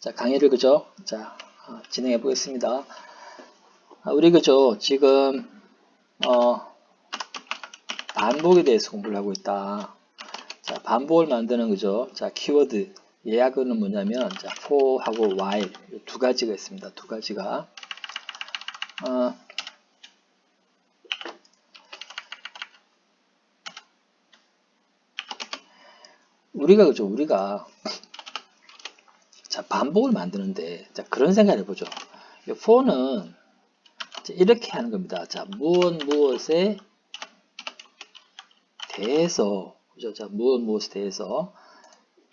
자, 강의를 그죠? 자, 어, 진행해 보겠습니다. 아, 우리 그죠? 지금, 어, 반복에 대해서 공부를 하고 있다. 자, 반복을 만드는 그죠? 자, 키워드. 예약어는 뭐냐면, 자, for하고 while. 이두 가지가 있습니다. 두 가지가. 어, 우리가 그죠? 우리가 자 반복을 만드는데 자 그런 생각을 해보죠. 이 for는 자, 이렇게 하는 겁니다. 자 무엇 무엇에 대해서 그죠? 자 무엇 무엇에 대해서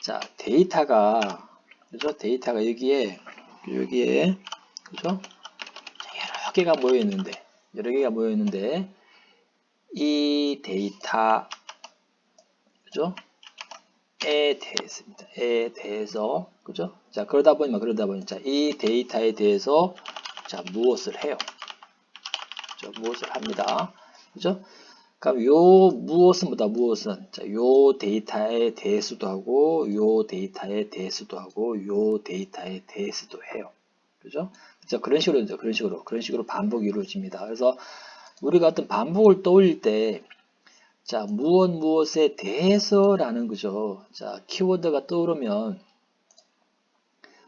자 데이터가 그죠? 데이터가 여기에 여기에 그죠? 자, 여러 개가 모여 있는데 여러 개가 모여 있는데 이 데이터 그죠? 에 대해서입니다. 에 대해서 그죠? 자 그러다 보니까 그러다 보니 자이 데이터에 대해서 자 무엇을 해요? 자 무엇을 합니다. 그죠? 그럼 요 무엇은 뭐다 무엇은 자요 데이터에 대해서도 하고 요 데이터에 대해서도 하고 요 데이터에 대해서도 해요. 그죠? 자 그런 식으로 그런 식으로 그런 식으로 반복이 이루어집니다. 그래서 우리가 어떤 반복을 떠올릴 때 자, 무엇 무엇에 대해서라는 거죠. 자, 키워드가 떠오르면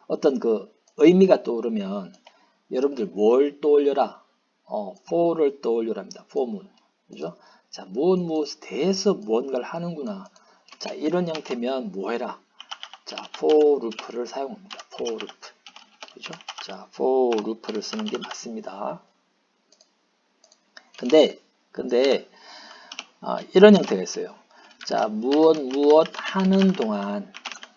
어떤 그 의미가 떠오르면 여러분들 뭘 떠올려라? 어, for를 떠올려랍니다. for문. 그죠? 자, 무엇 무엇에 대해서 무언가를 하는구나. 자, 이런 형태면 뭐 해라? 자, for loop를 사용합니다. for loop. 그죠? 자, for loop를 쓰는 게 맞습니다. 근데, 근데, 아, 이런 형태가 있어요. 자, 무엇 무엇 하는 동안,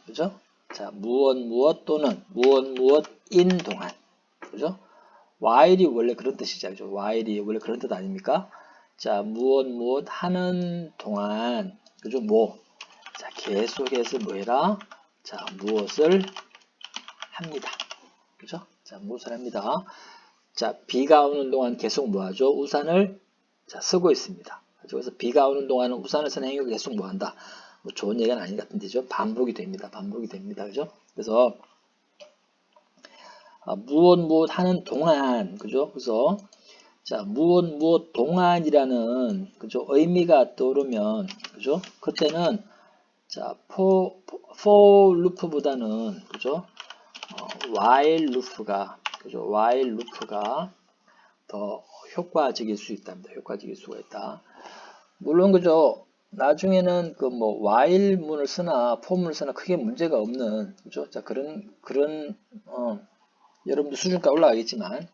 그죠? 자, 무엇 무엇 또는 무엇 무엇인 동안, 그죠? while이 원래 그런 뜻이죠. 그죠? while이 원래 그런 뜻 아닙니까? 자, 무엇 무엇 하는 동안, 그죠? 뭐, 자, 계속해서 뭐 해라? 자, 무엇을 합니다. 그죠? 자, 무엇을 합니다. 자, 비가 오는 동안 계속 뭐 하죠? 우산을 자, 쓰고 있습니다. 그래서 비가 오는 동안은 우산을 쓰는 행위가 계속 뭐 한다. 뭐 좋은 얘기는 아닌 것 같은데죠. 반복이 됩니다. 반복이 됩니다. 그죠? 그래서 아, 무엇 무엇 하는 동안 그죠? 그래서 자 무엇 무엇 동안이라는 그죠? 의미가 떠오르면 그죠? 그때는 자 for, for loop보다는 그죠? 어, while loop가 그죠? while loop가 더 효과적일 수 있답니다. 효과적일 수가 있다. 물론 그죠. 나중에는 그 뭐 while 문을 쓰나 for문을 쓰나 크게 문제가 없는 그죠. 자 그런 그런 어, 여러분들 수준까지 올라가겠지만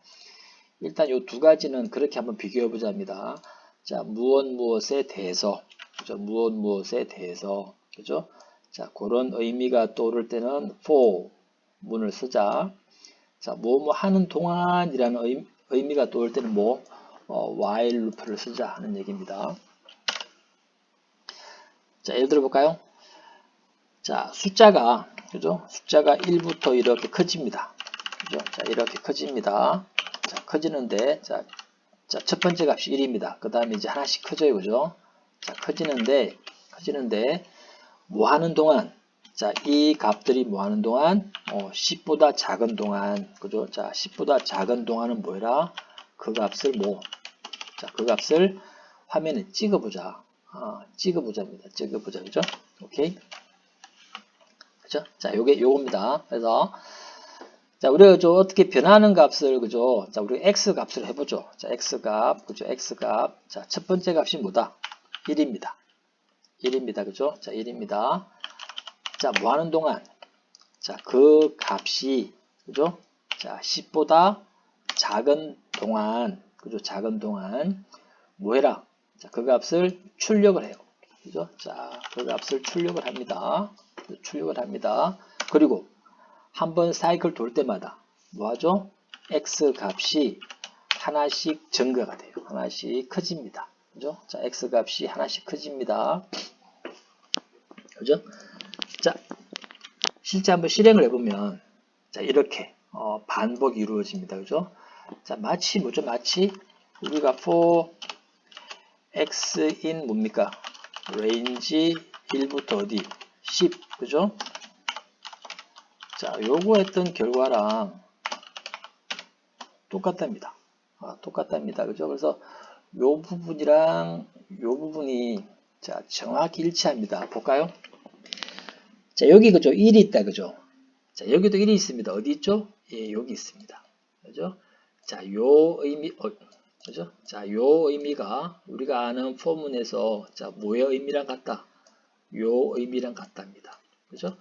일단 요 두 가지는 그렇게 한번 비교해 보자 합니다. 자 무엇 무엇에 대해서 그죠. 무엇 무엇에 대해서 그죠. 자 그런 의미가 떠오를 때는 for 문을 쓰자. 자 뭐뭐 하는 동안이라는 의, 의미 가 떠올 때는 뭐 어, while loop를 쓰자 하는 얘기입니다. 자, 예를 들어 볼까요? 자, 숫자가 그죠? 숫자가 1부터 이렇게 커집니다. 그죠? 자, 이렇게 커집니다. 자, 커지는데 자, 자, 첫 번째 값이 1입니다. 그 다음에 이제 하나씩 커져요. 그죠? 자, 커지는데 커지는데 뭐 하는 동안 자, 이 값들이 뭐 하는 동안 어, 10보다 작은 동안 그죠? 자, 10보다 작은 동안은 뭐라? 그 값을 뭐 자, 그 값을 화면에 찍어 보자. 아, 찍어보자입니다. 찍어보자. 그죠? 오케이. 그죠? 자, 요게 요겁니다. 그래서, 자, 우리가 저 어떻게 변하는 값을, 그죠? 자, 우리 x 값을 해 보죠. 자, x 값, 그죠? x 값. 자, 첫 번째 값이 뭐다? 1입니다. 1입니다. 그죠? 자, 1입니다. 자, 뭐 하는 동안? 자, 그 값이, 그죠? 자, 10보다 작은 동안, 그죠? 작은 동안, 뭐 해라? 자, 그 값을 출력을 해요. 그죠? 자, 그 값을 출력을 합니다. 출력을 합니다. 그리고 한 번 사이클 돌 때마다 뭐 하죠? x 값이 하나씩 증가가 돼요. 하나씩 커집니다. 그죠? 자, x 값이 하나씩 커집니다. 그죠? 자, 실제 한번 실행을 해보면 자, 이렇게 어, 반복이 이루어집니다. 그죠? 자, 마치 뭐죠? 마치 우리가 for x인 뭡니까? range 1부터 어디? 10, 그죠? 자, 요구했던 결과랑 똑같답니다. 아, 똑같답니다. 그죠? 그래서 요 부분이랑 요 부분이 자, 정확히 일치합니다. 볼까요? 자, 여기 그죠? 1이 있다. 그죠? 자, 여기도 1이 있습니다. 어디 있죠? 예, 여기 있습니다. 그죠? 자, 요 의미, 어, 그죠? 자, 요 의미가 우리가 아는 포문에서 자, 뭐의 의미랑 같다? 요 의미랑 같답니다. 그죠?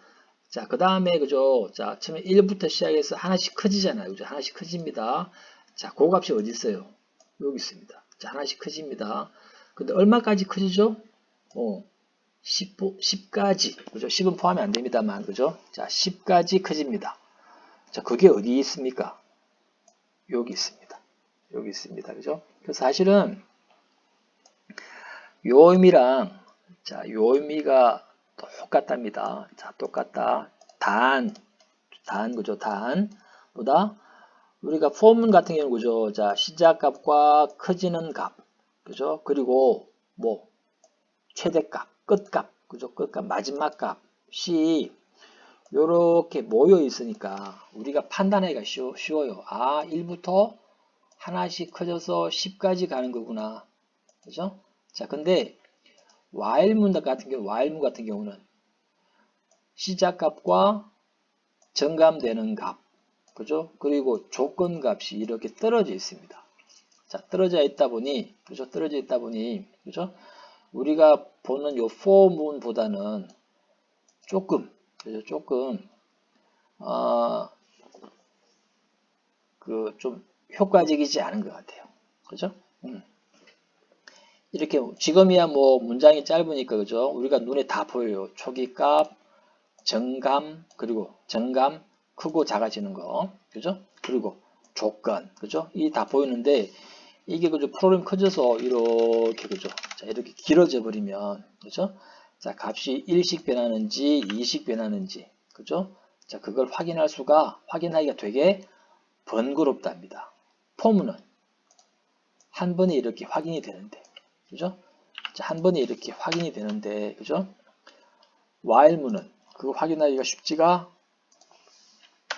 자, 그 다음에, 그죠? 자, 처음에 1부터 시작해서 하나씩 커지잖아요. 그죠? 하나씩 커집니다. 자, 그 값이 어디 있어요? 여기 있습니다. 자, 하나씩 커집니다. 근데 얼마까지 커지죠? 어, 10, 10까지. 그죠? 10은 포함이 안 됩니다만, 그죠? 자, 10까지 커집니다. 자, 그게 어디 있습니까? 여기 있습니다. 여기 있습니다. 그죠? 그래서 사실은, 요 의미랑, 자, 요 의미가 똑같답니다. 자, 똑같다. 단, 단, 그죠? 단, 보다, 우리가 포문 같은 경우는 그죠? 자, 시작값과 커지는 값, 그죠? 그리고 뭐, 최대값, 끝값, 그죠? 끝값, 마지막 값이 요렇게 모여 있으니까 우리가 판단하기가 쉬워, 쉬워요. 아, 1부터 하나씩 커져서 10까지 가는 거구나. 그죠? 자, 근데 while문 같은 경우, while문 같은 경우는 시작값과 정감되는 값, 그죠? 그리고 조건 값이 이렇게 떨어져 있습니다. 자, 떨어져 있다 보니, 그죠? 떨어져 있다 보니, 그죠? 우리가 보는 요 for문보다는 조금, 그죠? 조금, 어, 그, 좀 효과적이지 않은 것 같아요. 그죠? 음. 이렇게 지금이야 뭐 문장이 짧으니까 그죠? 우리가 눈에 다 보여요. 초기값, 정감, 그리고 정감, 크고 작아지는 거. 그죠? 그리고 조건. 그죠? 이 다 보이는데 이게 그죠? 프로그램 커져서 이렇게 그죠? 자, 이렇게 길어져 버리면 그죠? 자, 값이 1씩 변하는지 2씩 변하는지 그죠? 자, 그걸 확인할 수가 확인하기가 되게 번거롭답니다. 포문은 한 번에 이렇게 확인이 되는데 그죠? 자, 한 번에 이렇게 확인이 되는데 그죠? while문은 그거 확인하기가 쉽지가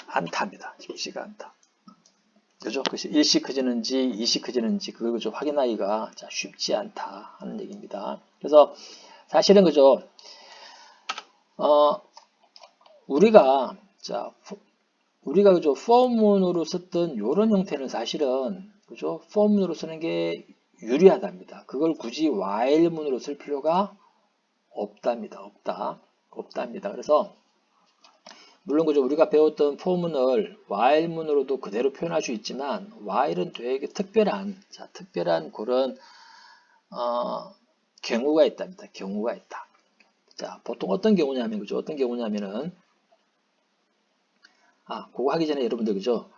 않답니다. 쉽지가 않다. 그죠? 그래서 1씩 커지는지 2씩 커지는지 그걸 그죠? 확인하기가 쉽지 않다 하는 얘기입니다. 그래서 사실은 그죠? 어, 우리가 자 우리가 그죠? 포문으로 썼던 이런 형태는 사실은 그죠? 포문으로 쓰는 게 유리하답니다. 그걸 굳이 while문으로 쓸 필요가 없답니다. 없다. 없답니다. 그래서 물론 그죠 우리가 배웠던 포문을 while문으로도 그대로 표현할 수 있지만 while은 되게 특별한 자 특별한 그런 어, 경우가 있답니다. 경우가 있다. 자 보통 어떤 경우냐면 그죠 어떤 경우냐면은 아 그거 하기 전에 여러분들 그죠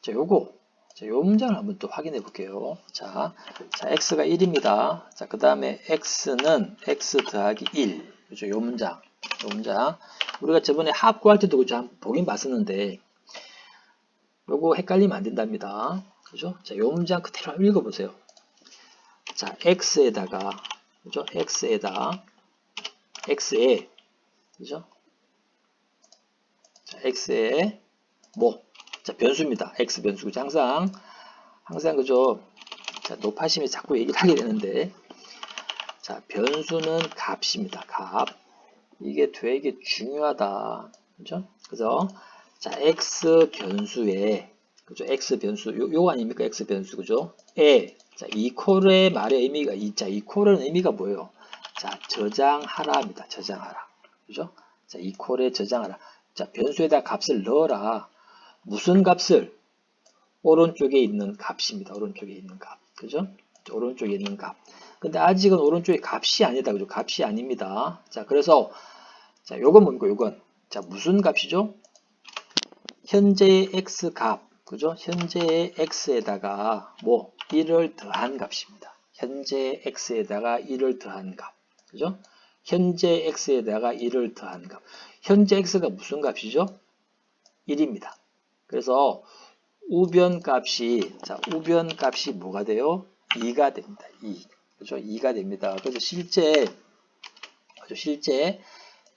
자 요거 자, 요 문장을 한번 또 확인해 볼게요. 자, 자 x가 1입니다. 자, 그 다음에 x는 x 더하기 1. 그죠? 요 문장. 요 문장. 우리가 저번에 합 구할 때도 그죠? 한번 보긴 봤었는데, 요거 헷갈리면 안 된답니다. 그죠? 자, 요 문장 그대로 한번 읽어보세요. 자, x에다가, 그죠? x에다, x에, 그죠? 자, x에, 뭐, 자, 변수입니다. x 변수. 그죠? 항상, 항상 그죠? 자, 높아심이 자꾸 얘기를 하게 되는데, 자, 변수는 값입니다. 값. 이게 되게 중요하다. 그죠? 그죠? 자, x 변수에, 그죠? x 변수, 요, 요 아닙니까? x 변수, 그죠? 에, 자, 이퀄의 말의 의미가, 이, 자, 이퀄의 의미가 뭐예요? 자, 저장하라입니다. 저장하라. 그죠? 자, 이퀄에 저장하라. 자, 변수에다 값을 넣어라. 무슨 값을? 오른쪽에 있는 값입니다. 오른쪽에 있는 값. 그죠? 오른쪽에 있는 값. 근데 아직은 오른쪽에 값이 아니다. 그죠? 값이 아닙니다. 자, 그래서, 자, 요건 뭡니까? 요건. 자, 무슨 값이죠? 현재의 x 값. 그죠? 현재의 x에다가 뭐, 1을 더한 값입니다. 현재 x에다가 1을 더한 값. 그죠? 현재 x에다가 1을 더한 값. 현재 x가 무슨 값이죠? 1입니다. 그래서 우변 값이 자 우변 값이 뭐가 돼요? 2가 됩니다. 2 그죠? 2가 됩니다. 그래서 실제 그죠? 실제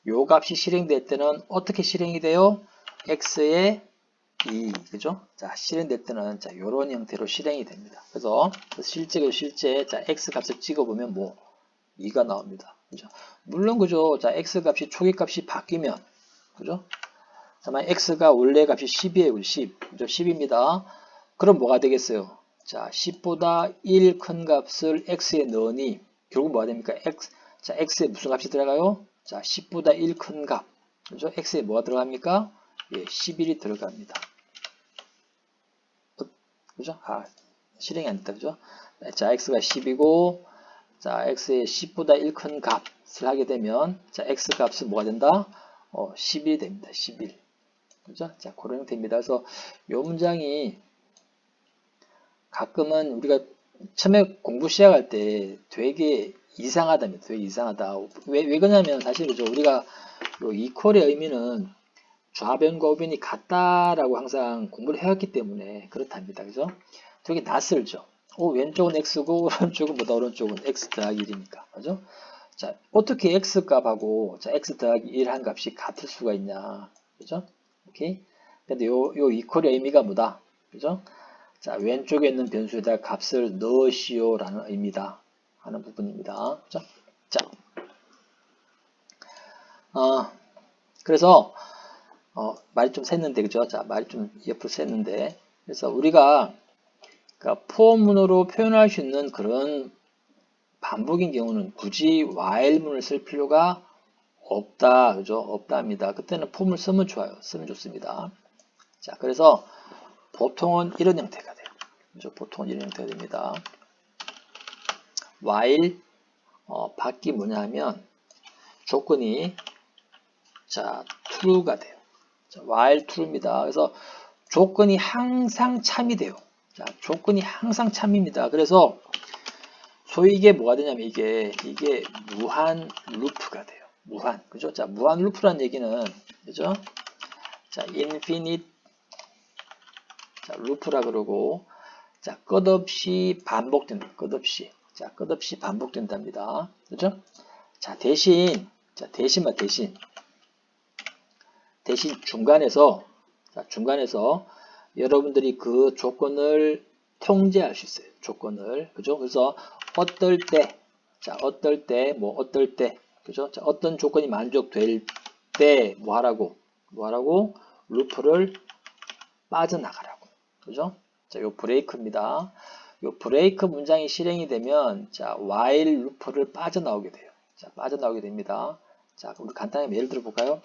요 값이 실행될 때는 어떻게 실행이 돼요? x의 2, 그죠? 자, 실행될 때는, 자, 요런 형태로 실행이 됩니다. 그래서, 실제, 실제, 자, x 값을 찍어보면 뭐, 2가 나옵니다. 그죠? 물론, 그죠? 자, x 값이 초기 값이 바뀌면, 그죠? 자, 만약 x가 원래 값이 10이에요, 우리 10. 그죠? 10입니다. 그럼 뭐가 되겠어요? 자, 10보다 1 큰 값을 x에 넣으니, 결국 뭐가 됩니까? x, 자, x에 무슨 값이 들어가요? 자, 10보다 1 큰 값. 그죠? x에 뭐가 들어갑니까? 예, 11이 들어갑니다. 어, 그죠? 아, 실행이 안 됐다. 그죠? 자, x가 10이고, 자, x의 10보다 1 큰 값을 하게 되면, 자, x 값은 뭐가 된다? 어, 11이 됩니다. 11. 그죠? 자, 그런 형태입니다. 그래서 요 문장이 가끔은 우리가 처음에 공부 시작할 때 되게 이상하다면 되게 이상하다. 왜, 왜 그러냐면 사실 그죠? 우리가 요 이퀄의 의미는 좌변과 우변이 같다라고 항상 공부를 해왔기 때문에 그렇답니다. 그죠? 되게 낯설죠. 어, 왼쪽은 x고 오른쪽은 뭐다 오른쪽은 x 더하기 1이니까. 그죠? 자, 어떻게 x 값하고 자, x 더하기 1 한 값이 같을 수가 있냐. 그죠? 오케이? 근데 요, 요 이퀄의 의미가 뭐다? 그죠? 자, 왼쪽에 있는 변수에다 값을 넣으시오 라는 의미다 하는 부분입니다. 그죠? 자, 어, 그래서 어, 말이 좀 샜는데, 그죠? 자, 말이 좀 옆으로 샜는데. 그래서 우리가 그러니까 포문으로 표현할 수 있는 그런 반복인 경우는 굳이 while문을 쓸 필요가 없다. 그죠? 없답니다. 그때는 폼을 쓰면 좋아요. 쓰면 좋습니다. 자, 그래서 보통은 이런 형태가 돼요. 그죠? 보통은 이런 형태가 됩니다. while 어, 밖이 뭐냐 하면 조건이 자, true가 돼요. 자, while true입니다. 그래서 조건이 항상 참이 돼요. 자, 조건이 항상 참입니다. 그래서 소위 이게 뭐가 되냐면 이게 이게 무한 루프가 돼요. 무한. 그죠? 자, 무한 루프란 얘기는 그죠? 자, infinite 자, 루프라 그러고 자, 끝없이 반복된다. 끝없이. 자, 끝없이 반복된답니다. 그죠? 자, 대신 자, 대신만 대신 대신 중간에서 자, 중간에서 여러분들이 그 조건을 통제할 수 있어요. 조건을. 그죠? 그래서 어떨 때, 자, 어떨 때, 뭐, 어떨 때, 그죠? 자, 어떤 조건이 만족될 때, 뭐 하라고? 뭐 하라고? 루프를 빠져나가라고. 그죠? 자, 요 브레이크입니다. 요 브레이크 문장이 실행이 되면, 자, while 루프를 빠져나오게 돼요. 자, 빠져나오게 됩니다. 자, 우리 간단하게 예를 들어 볼까요?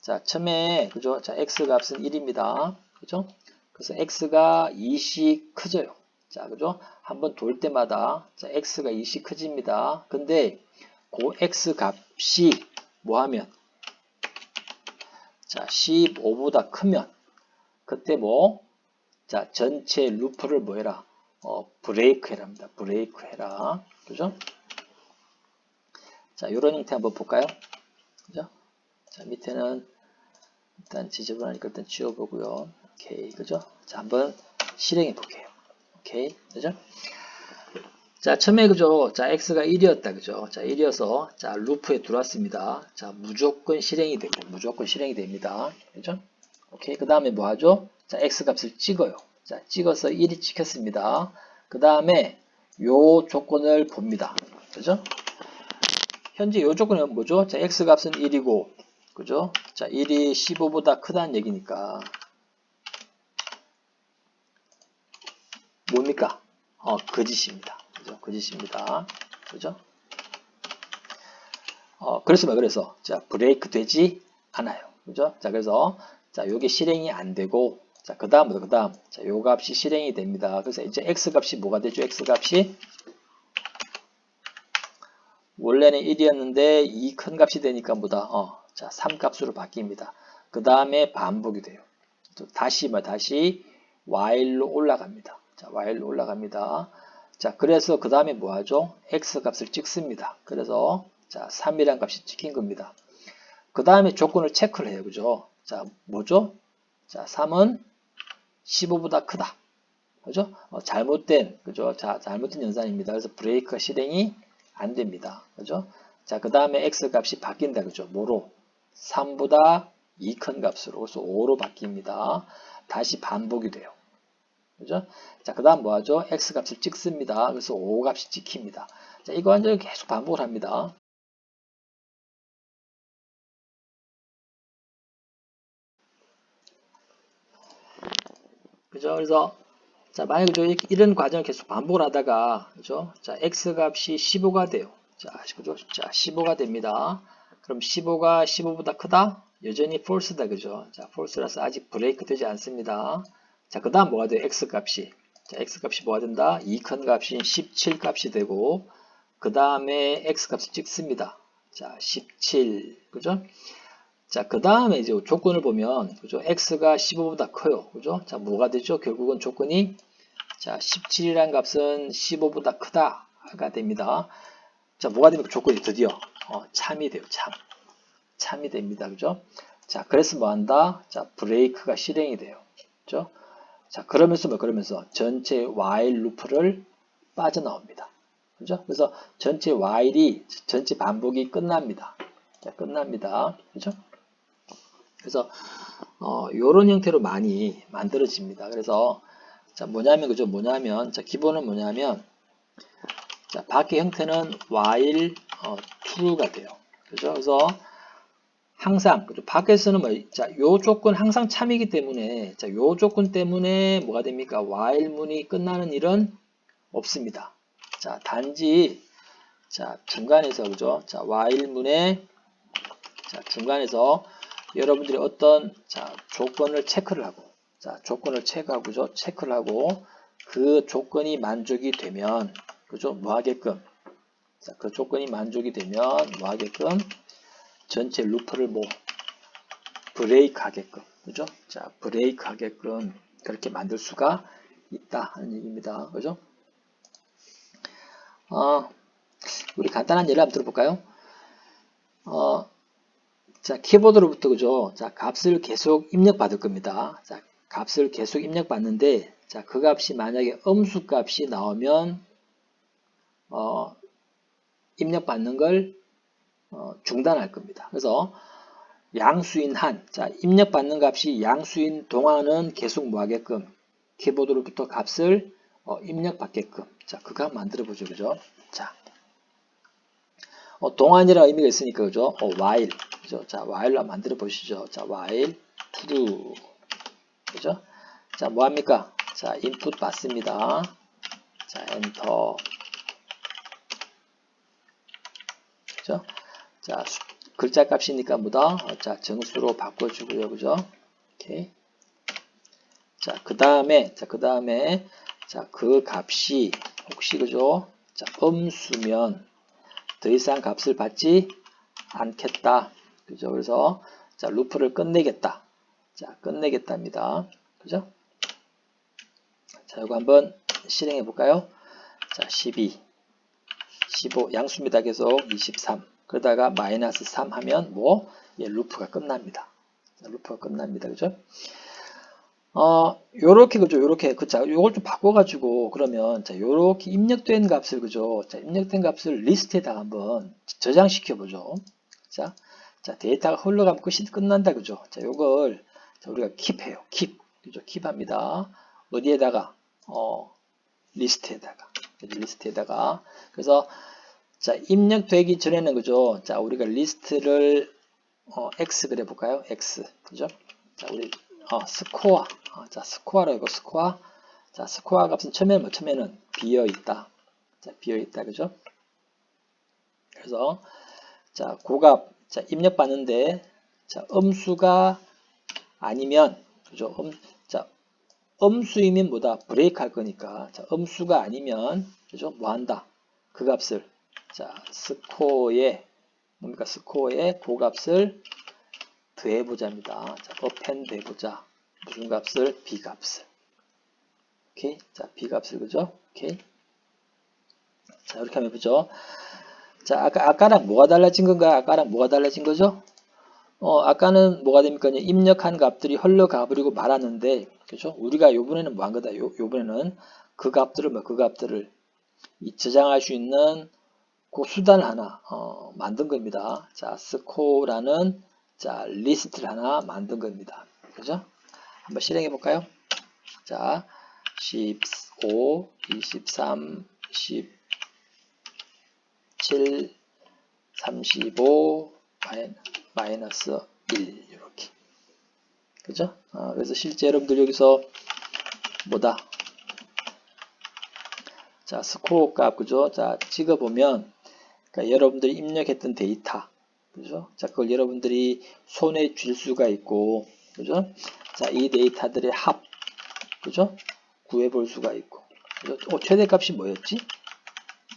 자, 처음에, 그죠? 자, x 값은 1입니다. 그죠? 그래서 x가 2씩 커져요. 자, 그죠? 한번 돌 때마다, 자, x가 2씩 커집니다. 근데, 그 x 값이 뭐 하면? 자, 15보다 크면, 그때 뭐? 자, 전체 루프를 뭐 해라? 어, 브레이크 해랍니다. 브레이크 해라. 그죠? 자, 요런 형태 한번 볼까요? 그죠? 자, 밑에는 일단 지저분하니까 일단 지워보고요. 오케이, 그죠? 자, 한번 실행해 볼게요. 오케이, 그죠? 자, 처음에 그죠? 자, x가 1이었다, 그죠? 자, 1이어서 자, 루프에 들어왔습니다. 자, 무조건 실행이 되고, 무조건 실행이 됩니다. 그죠? 오케이, 그 다음에 뭐 하죠? 자, x 값을 찍어요. 자, 찍어서 1이 찍혔습니다. 그 다음에 요 조건을 봅니다. 그죠? 현재 요 조건은 뭐죠? 자, x 값은 1이고, 그죠? 자, 1이 15보다 크다는 얘기니까. 뭡니까? 어, 거짓입니다. 그죠? 거짓입니다. 그죠? 어, 뭐 그래서 자, 브레이크 되지 않아요. 그죠? 자, 그래서 자, 요게 실행이 안 되고 자, 그 다음부터 그 다음. 자, 요 값이 실행이 됩니다. 그래서 이제 x 값이 뭐가 되죠? x 값이 원래는 1이었는데 2큰 값이 되니까 뭐다? 어, 자, 3 값으로 바뀝니다. 그 다음에 반복이 돼요. 다시 뭐 다시 while로 올라갑니다. 자, while로 올라갑니다. 자, 그래서 그 다음에 뭐 하죠? x 값을 찍습니다. 그래서 자, 3이란 값이 찍힌 겁니다. 그 다음에 조건을 체크를 해요. 그죠? 자, 뭐죠? 자, 3은 15보다 크다. 그죠? 어, 잘못된, 그죠? 자, 잘못된 연산입니다. 그래서 브레이크가 실행이 안 됩니다. 그죠? 자, 그 다음에 x 값이 바뀐다. 그죠? 뭐로? 3보다 이큰 값으로 그래서 5로 바뀝니다. 다시 반복이 돼요. 그죠? 자, 그 다음 뭐 하죠? x 값을 찍습니다. 그래서 5 값이 찍힙니다. 자, 이거 완전히 계속 반복을 합니다. 그죠? 그래서 자, 만약에 그죠? 이런 과정을 계속 반복을 하다가 그죠? 자, x 값이 15가 돼요. 자, 그죠? 자, 15가 됩니다. 그럼 15가 15보다 크다? 여전히 false다. 그죠? 자, false라서 아직 브레이크 되지 않습니다. 자, 그 다음 뭐가 돼요? x 값이. 자, x 값이 뭐가 된다? 이큰 값인 17 값이 되고, 그 다음에 x 값을 찍습니다. 자, 17. 그죠? 자, 그 다음에 이제 조건을 보면, 그죠? x가 15보다 커요. 그죠? 자, 뭐가 되죠? 결국은 조건이, 자, 17이라는 값은 15보다 크다가 됩니다. 자, 뭐가 됩니까? 조건이 드디어, 어, 참이 돼요. 참. 참이 됩니다. 그죠? 자, 그래서 뭐 한다? 자, 브레이크가 실행이 돼요. 그죠? 자, 그러면서 뭐, 그러면서 전체 while 루프를 빠져나옵니다. 그죠? 그래서 전체 while이, 전체 반복이 끝납니다. 자, 끝납니다. 그죠? 그래서 어, 요런 형태로 많이 만들어집니다. 그래서 자, 뭐냐면 그죠? 뭐냐면 자, 기본은 뭐냐면 자, 밖의 형태는 while 어, true가 돼요. 그죠? 그래서 항상 그죠? 밖에서는 뭐, 자, 요 조건 항상 참이기 때문에 자, 요 조건 때문에 뭐가 됩니까? while 문이 끝나는 일은 없습니다. 자, 단지 자, 중간에서 그죠? 자, while 문의 자, 중간에서 여러분들이 어떤 자, 조건을 체크를 하고 자, 조건을 체크하고 죠. 체크를 하고 그 조건이 만족이 되면 그죠? 뭐 하게끔 자, 그 조건이 만족이 되면 뭐 하게끔 전체 루프를 뭐 브레이크 하게끔 그죠? 자, 브레이크 하게끔 그렇게 만들 수가 있다 하는 얘기입니다. 그죠? 어, 우리 간단한 예를 한번 들어볼까요? 어, 자, 키보드로부터 그죠? 자, 값을 계속 입력받을 겁니다. 자, 값을 계속 입력받는데, 자, 그 값이 만약에 음수 값이 나오면, 어, 입력받는 걸 어, 중단할 겁니다. 그래서 양수인 한, 자, 입력받는 값이 양수인 동안은 계속 뭐 하게끔, 키보드로부터 값을 어, 입력받게끔. 자, 그거 한번 만들어 보죠. 그죠? 자, 어, 동안이라 의미가 있으니까, 그죠? 어, while. 그죠? 자, while로 만들어 보시죠. 자, while true. 그죠? 자, 뭐 합니까? 자, input 받습니다. 자, enter. 그죠? 자, 수, 글자 값이니까 뭐다? 어, 자, 정수로 바꿔주고요. 그죠? 오케이. 자, 그 다음에, 자, 그 다음에, 자, 그 값이 혹시, 그죠? 자, 음수면 더 이상 값을 받지 않겠다. 그죠? 그래서 자, 루프를 끝내겠다. 자, 끝내겠답니다. 그죠? 자, 이거 한번 실행해 볼까요? 자, 12, 15, 양수입니다. 계속 23. 그러다가 마이너스 3 하면 뭐? 예, 루프가 끝납니다. 자, 루프가 끝납니다. 그죠? 어, 요렇게, 그죠? 요렇게, 그, 자, 요걸 좀 바꿔 가지고, 그러면, 자, 요렇게 입력된 값을, 그죠? 자, 입력된 값을 리스트에다가 한번 저장시켜 보죠. 자, 자, 데이터가 흘러가면 끝이 끝난다. 그죠? 자, 요걸 자, 우리가 킵해요. 킵. 그죠? 킵합니다. 어디에다가? 어, 리스트에다가. 리스트에다가. 그래서 자, 입력되기 전에는 그죠? 자, 우리가 리스트를 어, X 그래 볼까요? X. 그죠? 자, 우리 어, 스코어. 어, 자, 스코어라고 스코어. 자, 스코어 값은 처음에 뭐 처음에는 비어 있다. 자, 비어 있다. 그죠? 그래서 자, 고값 자, 입력 받는데, 자, 음수가 아니면, 그죠? 음, 자, 음수이면 뭐다? 브레이크 할 거니까. 자, 음수가 아니면, 그죠? 뭐 한다? 그 값을, 자, 스코어에, 뭡니까? 스코어에 그 값을 더해보자입니다. 자, 어펜드 해보자. 무슨 값을? B 값을. 오케이. 자, B 값을, 그죠? 오케이. 자, 이렇게 하면 보죠. 자, 아까, 아까랑 뭐가 달라진 건가? 아까랑 뭐가 달라진 거죠? 어, 아까는 뭐가 됩니까? 입력한 값들이 흘러가 버리고 말았는데, 그죠? 우리가 요번에는 뭐 한 거다? 요, 요번에는 그 값들을, 뭐, 그 값들을 저장할 수 있는 그 수단을 하나, 어, 만든 겁니다. 자, 스코라는 자, 리스트를 하나 만든 겁니다. 그죠? 한번 실행해 볼까요? 자, 15, 23, 17, 35, 마이- 마이너스 1 이렇게. 그죠? 아, 그래서 실제 여러분들 여기서 뭐다? 자, 스코어 값, 그죠? 자, 찍어보면, 그러니까 여러분들이 입력했던 데이터, 그죠? 자, 그걸 여러분들이 손에 쥘 수가 있고, 그죠? 자, 이 데이터들의 합, 그죠? 구해볼 수가 있고, 그죠? 어, 최대 값이 뭐였지?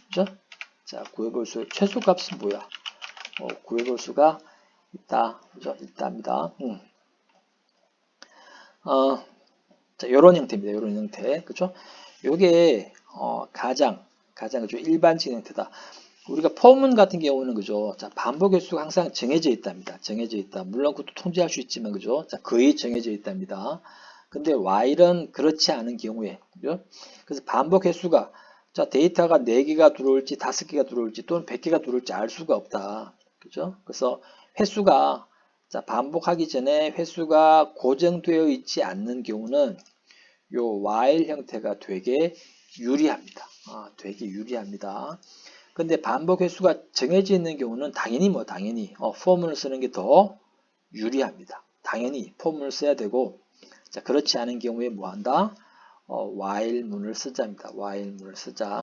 그죠? 자, 구해볼 수, 최소 값은 뭐야? 어, 구해볼 수가 있다, 그죠? 있답니다. 음. 어, 자, 요런 형태입니다. 요런 형태. 그죠? 요게, 어, 가장, 가장, 그죠? 일반적인 형태다. 우리가 포문 같은 경우는, 그죠? 자, 반복 횟수가 항상 정해져 있답니다. 정해져 있다. 물론 그것도 통제할 수 있지만, 그죠? 자, 거의 정해져 있답니다. 근데 while은 그렇지 않은 경우에, 그죠? 그래서 반복 횟수가, 자, 데이터가 4개가 들어올지 5개가 들어올지 또는 100개가 들어올지 알 수가 없다. 그죠? 그래서 횟수가 자, 반복하기 전에 횟수가 고정되어 있지 않는 경우는 요 while 형태가 되게 유리합니다. 아, 되게 유리합니다. 근데 반복 횟수가 정해져 있는 경우는 당연히 뭐 당연히 어, 폼을 쓰는 게 더 유리합니다. 당연히 폼을 써야 되고 자, 그렇지 않은 경우에 뭐 한다? 어, while 문을 쓰자입니다. while 문을 쓰자.